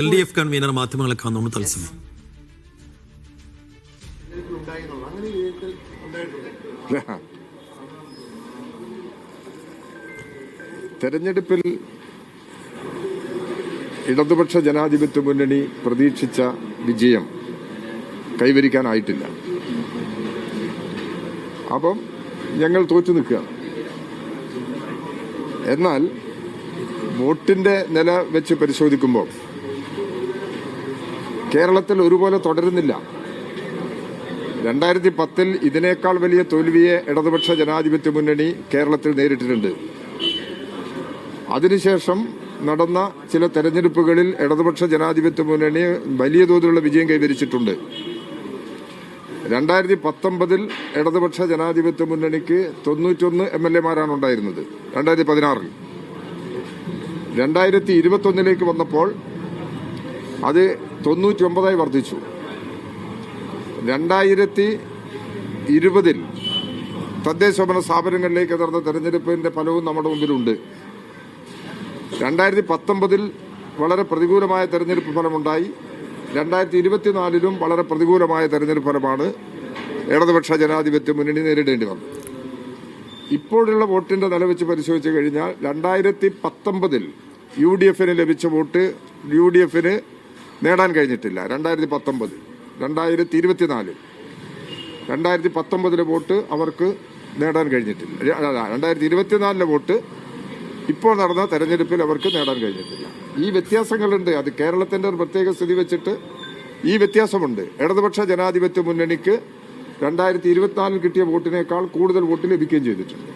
L D F convener മാധ്യമങ്ങളെ കാണുന്നു തത്സമയം. തെരഞ്ഞെടുപ്പിൽ ഇടതുപക്ഷ ജനാധിപത്യ മുന്നണി പ്രതീക്ഷിച്ച വിജയം കൈവരിക്കാനായിട്ടില്ല. അപ്പം ഞങ്ങൾ തോറ്റു നിൽക്കുക. എന്നാൽ വോട്ടിന്റെ നില വെച്ച് പരിശോധിക്കുമ്പോൾ കേരളത്തിൽ ഒരുപോലെ തുടരുന്നില്ല. രണ്ടായിരത്തി പത്തിൽ ഇതിനേക്കാൾ വലിയ തോൽവിയെ ഇടതുപക്ഷ ജനാധിപത്യ മുന്നണി കേരളത്തിൽ നേരിട്ടിട്ടുണ്ട്. അതിനുശേഷം നടന്ന ചില തെരഞ്ഞെടുപ്പുകളിൽ ഇടതുപക്ഷ ജനാധിപത്യ മുന്നണി വലിയ തോതിലുള്ള വിജയം കൈവരിച്ചിട്ടുണ്ട്. രണ്ടായിരത്തി പത്തൊമ്പതിൽ ഇടതുപക്ഷ ജനാധിപത്യ മുന്നണിക്ക് തൊണ്ണൂറ്റൊന്ന് എം എൽ എമാരാണ് ഉണ്ടായിരുന്നത് രണ്ടായിരത്തി പതിനാറിൽ രണ്ടായിരത്തി ഇരുപത്തൊന്നിലേക്ക് വന്നപ്പോൾ അത് തൊണ്ണൂറ്റി ഒമ്പതായി വർദ്ധിച്ചു. രണ്ടായിരത്തി ഇരുപതിൽ തദ്ദേശഭരണ സ്ഥാപനങ്ങളിലേക്ക് നടന്ന തെരഞ്ഞെടുപ്പിന്റെ ഫലവും നമ്മുടെ മുമ്പിലുണ്ട്. രണ്ടായിരത്തി പത്തൊമ്പതിൽ വളരെ പ്രതികൂലമായ തെരഞ്ഞെടുപ്പ് ഫലമുണ്ടായി. രണ്ടായിരത്തി ഇരുപത്തിനാലിലും വളരെ പ്രതികൂലമായ തെരഞ്ഞെടുപ്പ് ഫലമാണ് ഇടതുപക്ഷ ജനാധിപത്യ മുന്നണി നേരിടേണ്ടി വന്നത്. ഇപ്പോഴുള്ള വോട്ടിന്റെ നില വെച്ച് പരിശോധിച്ച് കഴിഞ്ഞാൽ രണ്ടായിരത്തി പത്തൊമ്പതിൽ യു ഡി എഫിന് ലഭിച്ച വോട്ട് യു ഡി എഫിന് നേടാൻ കഴിഞ്ഞിട്ടില്ല. രണ്ടായിരത്തി പത്തൊമ്പത് രണ്ടായിരത്തി ഇരുപത്തിനാല് രണ്ടായിരത്തി പത്തൊമ്പതിലെ വോട്ട് അവർക്ക് നേടാൻ കഴിഞ്ഞിട്ടില്ല. രണ്ടായിരത്തി ഇരുപത്തിനാലിലെ വോട്ട് ഇപ്പോൾ നടന്ന തെരഞ്ഞെടുപ്പിൽ അവർക്ക് നേടാൻ കഴിഞ്ഞിട്ടില്ല. ഈ വ്യത്യാസങ്ങളുണ്ട്. അത് കേരളത്തിന്റെ ഒരു പ്രത്യേക സ്ഥിതി വെച്ചിട്ട് ഈ വ്യത്യാസമുണ്ട്. ഇടതുപക്ഷ ജനാധിപത്യ മുന്നണിക്ക് രണ്ടായിരത്തി ഇരുപത്തിനാലിൽ കിട്ടിയ വോട്ടിനേക്കാൾ കൂടുതൽ വോട്ട് ലഭിക്കുകയും ചെയ്തിട്ടുണ്ട്.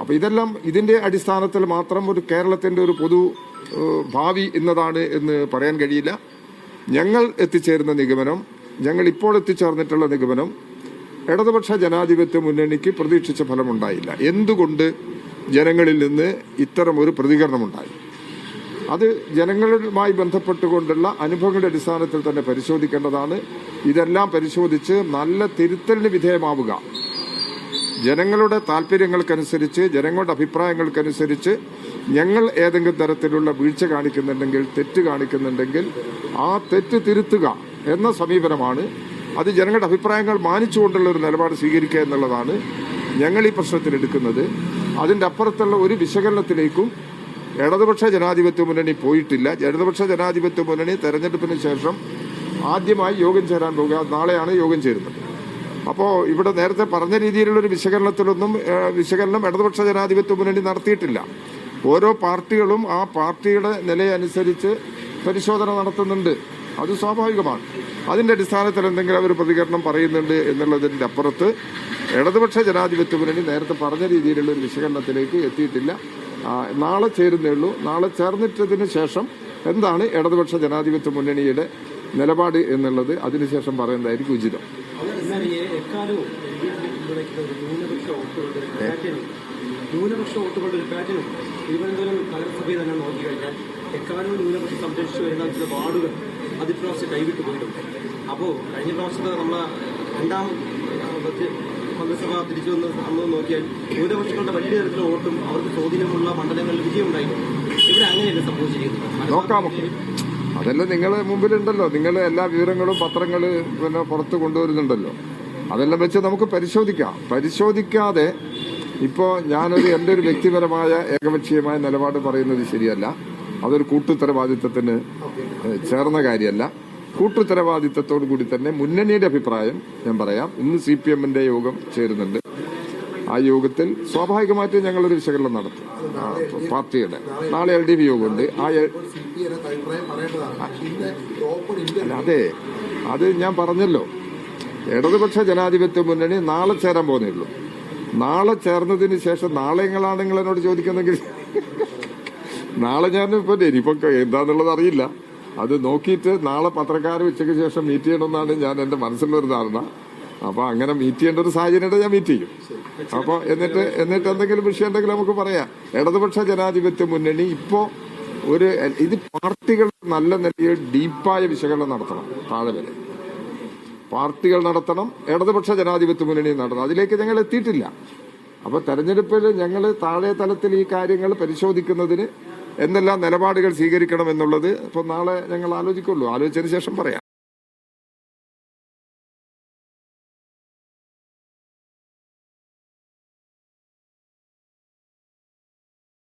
അപ്പോൾ ഇതെല്ലാം ഇതിന്റെ അടിസ്ഥാനത്തിൽ മാത്രം ഒരു കേരളത്തിന്റെ ഒരു പൊതു ഭാവി എന്നതാണ് എന്ന് പറയാൻ കഴിയില്ല. ഞങ്ങൾ എത്തിച്ചേരുന്ന നിഗമനം ഞങ്ങൾ ഇപ്പോൾ എത്തിച്ചേർന്നിട്ടുള്ള നിഗമനം ഇടതുപക്ഷ ജനാധിപത്യ മുന്നണിക്ക് പ്രതീക്ഷിച്ച ഫലമുണ്ടായില്ല. എന്തുകൊണ്ട് ജനങ്ങളിൽ നിന്ന് ഇത്തരം ഒരു പ്രതികരണമുണ്ടായി? അത് ജനങ്ങളുമായി ബന്ധപ്പെട്ടുകൊണ്ടുള്ള അനുഭവങ്ങളുടെ അടിസ്ഥാനത്തിൽ തന്നെ പരിശോധിക്കേണ്ടതാണ്. ഇതെല്ലാം പരിശോധിച്ച് നല്ല തിരുത്തലിന് വിധേയമാവുക. ജനങ്ങളുടെ താല്പര്യങ്ങൾക്കനുസരിച്ച് ജനങ്ങളുടെ അഭിപ്രായങ്ങൾക്കനുസരിച്ച് ഞങ്ങൾ ഏതെങ്കിലും തരത്തിലുള്ള വീഴ്ച കാണിക്കുന്നുണ്ടെങ്കിൽ തെറ്റ് കാണിക്കുന്നുണ്ടെങ്കിൽ ആ തെറ്റ് തിരുത്തുക എന്ന സമീപനമാണ്. അത് ജനങ്ങളുടെ അഭിപ്രായങ്ങൾ മാനിച്ചുകൊണ്ടുള്ള ഒരു നിലപാട് സ്വീകരിക്കുക എന്നുള്ളതാണ് ഞങ്ങൾ ഈ പ്രശ്നത്തിൽ എടുക്കുന്നത്. അതിന്റെ അപ്പുറത്തുള്ള ഒരു വിശകലനത്തിലേക്കും ഇടതുപക്ഷ ജനാധിപത്യ മുന്നണി പോയിട്ടില്ല. ഇടതുപക്ഷ ജനാധിപത്യ മുന്നണി തെരഞ്ഞെടുപ്പിന് ശേഷം ആദ്യമായി യോഗം ചേരാൻ പോകുക. നാളെയാണ് യോഗം ചേരുന്നത്. അപ്പോൾ ഇവിടെ നേരത്തെ പറഞ്ഞ രീതിയിലുള്ളൊരു വിശകലനത്തിലൊന്നും വിശകലനം ഇടതുപക്ഷ ജനാധിപത്യ മുന്നണി നടത്തിയിട്ടില്ല. ഓരോ പാർട്ടികളും ആ പാർട്ടിയുടെ നിലയനുസരിച്ച് പരിശോധന നടത്തുന്നുണ്ട്. അത് സ്വാഭാവികമാണ്. അതിന്റെ അടിസ്ഥാനത്തിൽ എന്തെങ്കിലും അവർ പ്രതികരണം പറയുന്നുണ്ട് എന്നുള്ളതിന്റെ അപ്പുറത്ത് ഇടതുപക്ഷ ജനാധിപത്യ മുന്നണി നേരത്തെ പറഞ്ഞ രീതിയിലുള്ള ഒരു വിശകലനത്തിലേക്ക് എത്തിയിട്ടില്ല. നാളെ ചേരുന്നേ ഉള്ളൂ. നാളെ ചേർന്നിട്ടതിന് ശേഷം എന്താണ് ഇടതുപക്ഷ ജനാധിപത്യ മുന്നണിയുടെ നിലപാട് എന്നുള്ളത്? അതിനുശേഷം പറയുന്നതായിരിക്കും ഉചിതം. എന്നാൽ എക്കാലവും പിന്തുണയ്ക്കുന്ന ഒരു ന്യൂനപക്ഷ വോട്ടുകളുടെ ഒരു പാറ്റേൺ ന്യൂനപക്ഷ വോട്ടുകളുടെ ഒരു പാറ്റേൺ ഉണ്ട് തിരുവനന്തപുരം നഗരസഭയിൽ തന്നെ നോക്കി കഴിഞ്ഞാൽ എക്കാലവും ന്യൂനപക്ഷം സംരക്ഷിച്ചു വരുന്ന ചില വാർഡുകൾ അതിപ്രാവശ്യം കൈവിട്ടു പോയിട്ടുണ്ട്. അപ്പോൾ കഴിഞ്ഞ പ്രാവശ്യത്തെ നമ്മളെ രണ്ടാം മന്ത്രിസഭ തിരിച്ചു വന്ന് നമ്മൾ നോക്കിയാൽ ന്യൂനപക്ഷങ്ങളുടെ വലിയ തരത്തിലുള്ള വോട്ടും അവർക്ക് സ്വാധീനമുള്ള മണ്ഡലങ്ങളിൽ വിജയം ഉണ്ടായിട്ടുണ്ട് ഇവിടെ അങ്ങനെയല്ല സംഭവിച്ചിരിക്കുന്നത്? നോക്കാം. അതെല്ലാം നിങ്ങളെ മുമ്പിലുണ്ടല്ലോ. നിങ്ങൾ എല്ലാ വിവരങ്ങളും പത്രങ്ങൾ പിന്നെ പുറത്ത് കൊണ്ടുവരുന്നുണ്ടല്ലോ. അതെല്ലാം വെച്ച് നമുക്ക് പരിശോധിക്കാം. പരിശോധിക്കാതെ ഇപ്പോൾ ഞാനൊരു എന്റെ ഒരു വ്യക്തിപരമായ ഏകപക്ഷീയമായ നിലപാട് പറയുന്നത് ശരിയല്ല. അതൊരു കൂട്ടുത്തരവാദിത്വത്തിന് ചേർന്ന കാര്യമല്ല. കൂട്ടുത്തരവാദിത്തത്തോടു കൂടി തന്നെ മുന്നണിയുടെ അഭിപ്രായം ഞാൻ പറയാം. ഇന്ന് സി പി എമ്മിന്റെ യോഗം ചേരുന്നുണ്ട്. ആ യോഗത്തിൽ സ്വാഭാവികമായിട്ടും ഞങ്ങളൊരു വിശകലനം നടത്തും. പാർട്ടിയുടെ. നാളെ എൽ ഡി പി യോഗമുണ്ട്. ആ അതെ. അത് ഞാൻ പറഞ്ഞല്ലോ. ഇടതുപക്ഷ ജനാധിപത്യ മുന്നണി നാളെ ചേരാൻ പോകുന്നേ ഉള്ളൂ. നാളെ ചേർന്നതിന് ശേഷം നാളെ നിങ്ങളാണ് നിങ്ങൾ എന്നോട് ചോദിക്കുന്നെങ്കിൽ നാളെ ഞാൻ ഇപ്പൊ ഇനിയിപ്പോ എന്താന്നുള്ളത് അറിയില്ല. അത് നോക്കിയിട്ട് നാളെ പത്രക്കാർ ഉച്ചയ്ക്ക് ശേഷം മീറ്റ് ചെയ്യണമെന്നാണ് ഞാൻ എന്റെ മനസ്സിലുള്ള ഒരു ധാരണ. അപ്പൊ അങ്ങനെ മീറ്റ് ചെയ്യേണ്ട ഒരു സാഹചര്യം ഞാൻ മീറ്റ് ചെയ്യും. അപ്പോൾ എന്നിട്ട് എന്നിട്ട് എന്തെങ്കിലും വിഷയം ഉണ്ടെങ്കിൽ നമുക്ക് പറയാം. ഇടതുപക്ഷ ജനാധിപത്യ മുന്നണി ഇപ്പോ ഒരു ഇത് പാർട്ടികൾ നല്ല നിലയിൽ ഡീപ്പായ വിശകലനം നടത്തണം താഴെ. വരെ പാർട്ടികൾ നടത്തണം ഇടതുപക്ഷ ജനാധിപത്യ മുന്നണി നടത്തണം. അതിലേക്ക് ഞങ്ങൾ എത്തിയിട്ടില്ല. അപ്പൊ തെരഞ്ഞെടുപ്പിൽ ഞങ്ങൾ താഴെ തലത്തിൽ ഈ കാര്യങ്ങൾ പരിശോധിക്കുന്നതിന് എന്തെല്ലാം നിലപാടുകൾ സ്വീകരിക്കണം എന്നുള്ളത് ഇപ്പോൾ നാളെ ഞങ്ങൾ ആലോചിക്കുള്ളൂ. ആലോചിച്ചതിന് ശേഷം പറയാം.